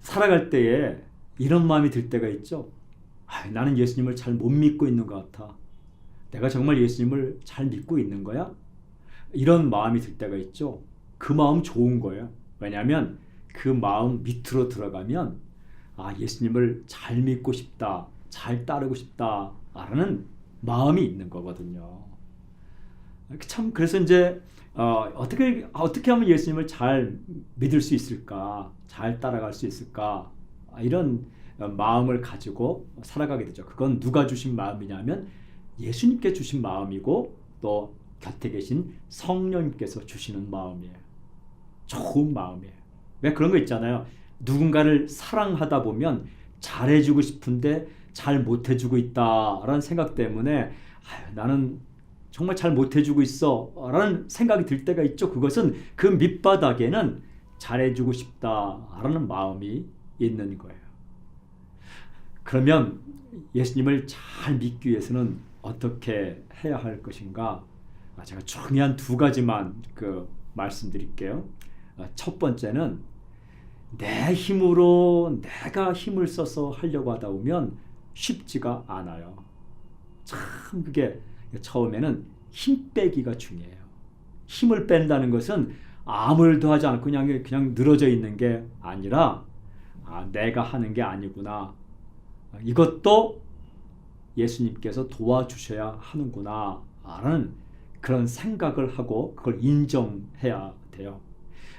살아갈 때에 이런 마음이 들 때가 있죠. 아, 나는 예수님을 잘 못 믿고 있는 것 같아. 내가 정말 예수님을 잘 믿고 있는 거야? 이런 마음이 들 때가 있죠. 그 마음 좋은 거예요. 왜냐하면 그 마음 밑으로 들어가면 아 예수님을 잘 믿고 싶다, 잘 따르고 싶다라는 마음이 있는 거거든요. 참 그래서 이제 어, 어떻게 어떻게 하면 예수님을 잘 믿을 수 있을까, 잘 따라갈 수 있을까 아, 이런 마음을 가지고 살아가게 되죠. 그건 누가 주신 마음이냐면 예수님께 주신 마음이고 또 곁에 계신 성령님께서 주시는 마음이에요. 좋은 마음이에요. 왜 그런 거 있잖아요. 누군가를 사랑하다 보면 잘해주고 싶은데 잘 못해주고 있다라는 생각 때문에 아유, 나는 정말 잘 못해주고 있어 라는 생각이 들 때가 있죠. 그것은 그 밑바닥에는 잘해주고 싶다라는 마음이 있는 거예요. 그러면 예수님을 잘 믿기 위해서는 어떻게 해야 할 것인가? 아, 제가 중요한 두 가지만 그 말씀드릴게요. 아, 첫 번째는 내 힘으로 내가 힘을 써서 하려고 하다 보면 쉽지가 않아요. 참 그게 처음에는 힘 빼기가 중요해요. 힘을 뺀다는 것은 아무 일도 하지 않고 그냥 그냥 늘어져 있는 게 아니라 아, 내가 하는 게 아니구나. 이것도 예수님께서 도와주셔야 하는구나. 라는 그런 생각을 하고 그걸 인정해야 돼요.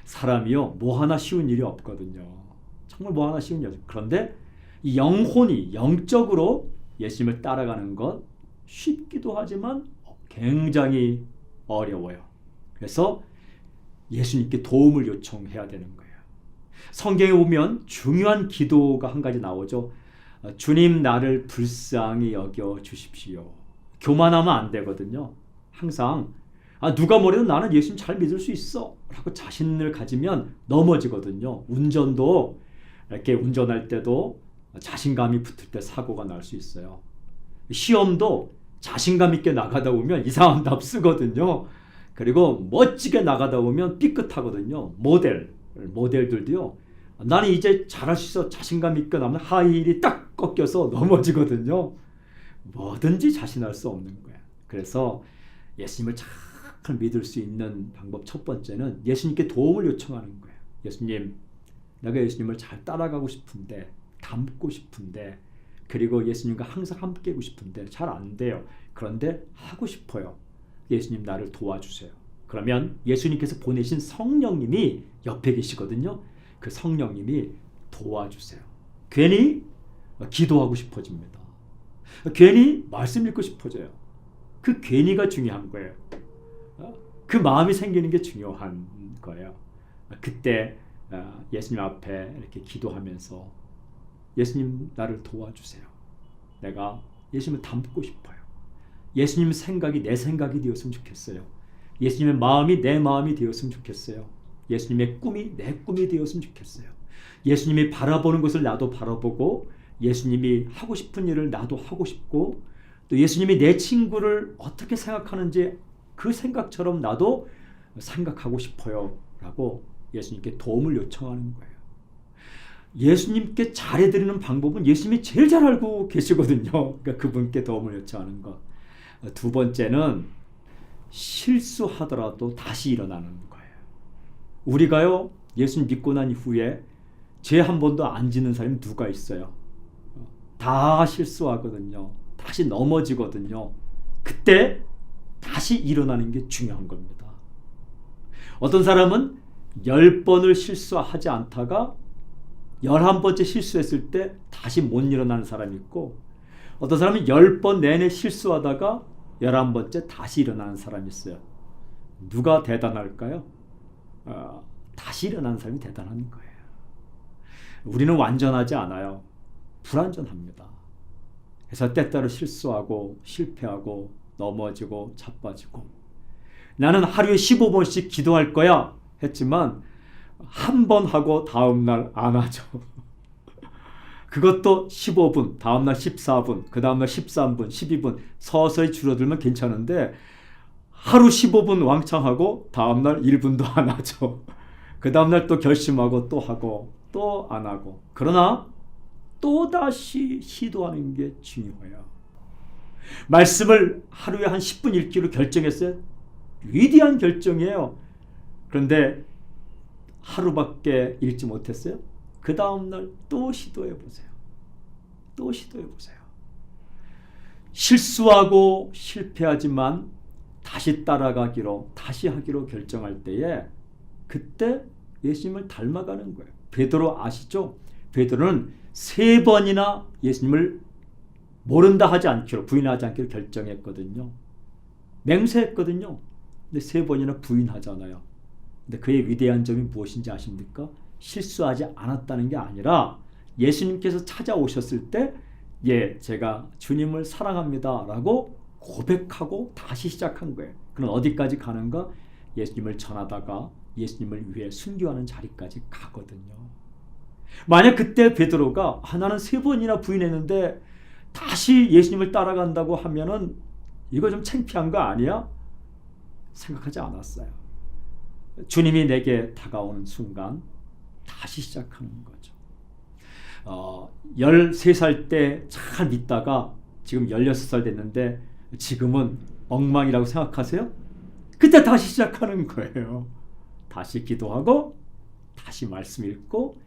사람이요, 뭐 하나 쉬운 일이 없거든요. 정말 뭐 하나 쉬운 일이 없어요. 그런데 이 영혼이 영적으로 예수님을 따라가는 것 쉽기도 하지만 굉장히 어려워요. 그래서 예수님께 도움을 요청해야 되는 거예요. 성경에 보면 중요한 기도가 한 가지 나오죠. 어, 주님 나를 불쌍히 여겨 주십시오. 교만하면 안 되거든요. 항상 아, 누가 뭐래도 나는 예수님 잘 믿을 수 있어 라고 자신을 가지면 넘어지거든요. 운전도 이렇게 운전할 때도 자신감이 붙을 때 사고가 날 수 있어요. 시험도 자신감 있게 나가다 보면 이상한 답 쓰거든요. 그리고 멋지게 나가다 보면 삐끗하거든요. 모델, 모델들도요. 나는 이제 잘할 수 있어 자신감 있게 나면 하이힐이 딱 꺾여서 넘어지거든요. 뭐든지 자신할 수 없는 거야. 그래서 예수님을 잘 믿을 수 있는 방법 첫 번째는 예수님께 도움을 요청하는 거예요. 예수님, 내가 예수님을 잘 따라가고 싶은데 닮고 싶은데 그리고 예수님과 항상 함께하고 싶은데 잘 안 돼요. 그런데 하고 싶어요. 예수님 나를 도와주세요. 그러면 예수님께서 보내신 성령님이 옆에 계시거든요. 그 성령님이 도와주세요. 괜히 기도하고 싶어집니다. 괜히 말씀 읽고 싶어져요. 그 괜히가 중요한 거예요. 그 마음이 생기는 게 중요한 거예요. 그때 어, 예수님 앞에 이렇게 기도하면서 예수님 나를 도와주세요. 내가 예수님을 닮고 싶어요. 예수님 생각이 내 생각이 되었으면 좋겠어요. 예수님의 마음이 내 마음이 되었으면 좋겠어요. 예수님의 꿈이 내 꿈이 되었으면 좋겠어요. 예수님이 바라보는 것을 나도 바라보고 예수님이 하고 싶은 일을 나도 하고 싶고 또 예수님이 내 친구를 어떻게 생각하는지 그 생각처럼 나도 생각하고 싶어요. 라고 예수님께 도움을 요청하는 거예요. 예수님께 잘해드리는 방법은 예수님이 제일 잘 알고 계시거든요. 그러니까 그분께 도움을 요청하는 것. 두 번째는 실수하더라도 다시 일어나는 거예요. 우리가요, 예수님 믿고 난 이후에 죄 한 번도 안 짓는 사람이 누가 있어요? 다 실수하거든요. 다시 넘어지거든요. 그때 다시 일어나는 게 중요한 겁니다. 어떤 사람은 열 번을 실수하지 않다가 열한 번째 실수했을 때 다시 못 일어나는 사람이 있고 어떤 사람은 열 번 내내 실수하다가 열한 번째 다시 일어나는 사람이 있어요. 누가 대단할까요? 어, 다시 일어나는 사람이 대단한 거예요. 우리는 완전하지 않아요. 불완전합니다. 그래서 때때로 실수하고 실패하고 넘어지고 자빠지고 나는 하루에 15번씩 기도할 거야 했지만 한 번 하고 다음날 안 하죠. 그것도 15분, 다음날 14분, 그 다음날 13분, 12분 서서히 줄어들면 괜찮은데 하루 15분 왕창 하고 다음날 1분도 안 하죠. 그 다음날 또 결심하고 또 하고 또 안 하고 그러나 또 다시 시도하는 게 중요해요. 말씀을 하루에 한 10분 읽기로 결정했어요. 위대한 결정이에요. 그런데 하루밖에 읽지 못했어요. 그 다음 날 또 시도해 보세요. 또 시도해 보세요. 실수하고 실패하지만 다시 따라가기로 다시 하기로 결정할 때에 그때 예수님을 닮아가는 거예요. 베드로 아시죠? 베드로는 세 번이나 예수님을 모른다 하지 않기로 부인하지 않기로 결정했거든요. 맹세했거든요. 근데 세 번이나 부인하잖아요. 근데 그의 위대한 점이 무엇인지 아십니까? 실수하지 않았다는 게 아니라 예수님께서 찾아오셨을 때 예, 제가 주님을 사랑합니다라고 고백하고 다시 시작한 거예요. 그럼 어디까지 가는가? 예수님을 전하다가 예수님을 위해 순교하는 자리까지 가거든요. 만약 그때 베드로가 아, 나는 세 번이나 부인했는데 다시 예수님을 따라간다고 하면은 이거 좀 창피한 거 아니야? 생각하지 않았어요. 주님이 내게 다가오는 순간 다시 시작하는 거죠. 어, 13살 때 잘 믿다가 지금 16살 됐는데 지금은 엉망이라고 생각하세요? 그때 다시 시작하는 거예요. 다시 기도하고 다시 말씀 읽고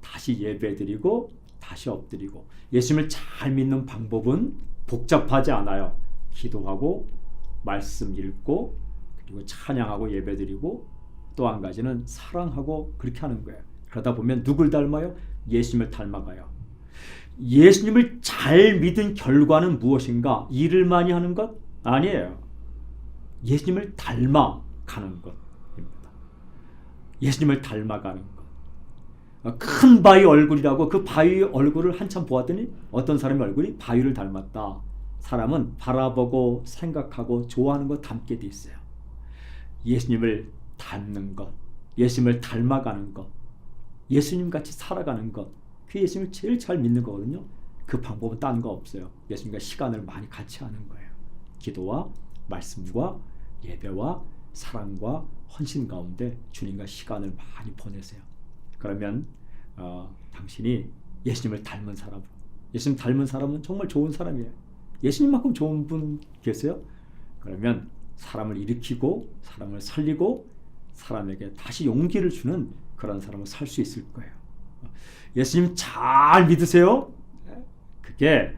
다시 예배드리고 다시 엎드리고 예수님을 잘 믿는 방법은 복잡하지 않아요. 기도하고 말씀 읽고 그리고 찬양하고 예배드리고 또 한 가지는 사랑하고 그렇게 하는 거예요. 그러다 보면 누굴 닮아요? 예수님을 닮아가요. 예수님을 잘 믿은 결과는 무엇인가? 일을 많이 하는 것? 아니에요. 예수님을 닮아가는 것입니다. 예수님을 닮아가는 것. 큰 바위 얼굴이라고 그 바위 얼굴을 한참 보았더니 어떤 사람의 얼굴이 바위를 닮았다. 사람은 바라보고 생각하고 좋아하는 것 닮게 돼 있어요. 예수님을 닮는 것, 예수님을 닮아가는 것, 예수님 같이 살아가는 것, 그 예수님을 제일 잘 믿는 거거든요. 그 방법은 딴 거 없어요. 예수님과 시간을 많이 같이 하는 거예요. 기도와 말씀과 예배와 사랑과 헌신 가운데 주님과 시간을 많이 보내세요. 그러면 어, 당신이 예수님을 닮은 사람, 예수님 닮은 사람은 정말 좋은 사람이에요. 예수님만큼 좋은 분 계세요? 그러면 사람을 일으키고 사람을 살리고 사람에게 다시 용기를 주는 그런 사람을 살 수 있을 거예요. 예수님 잘 믿으세요. 그게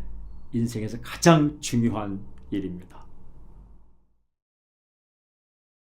인생에서 가장 중요한 일입니다.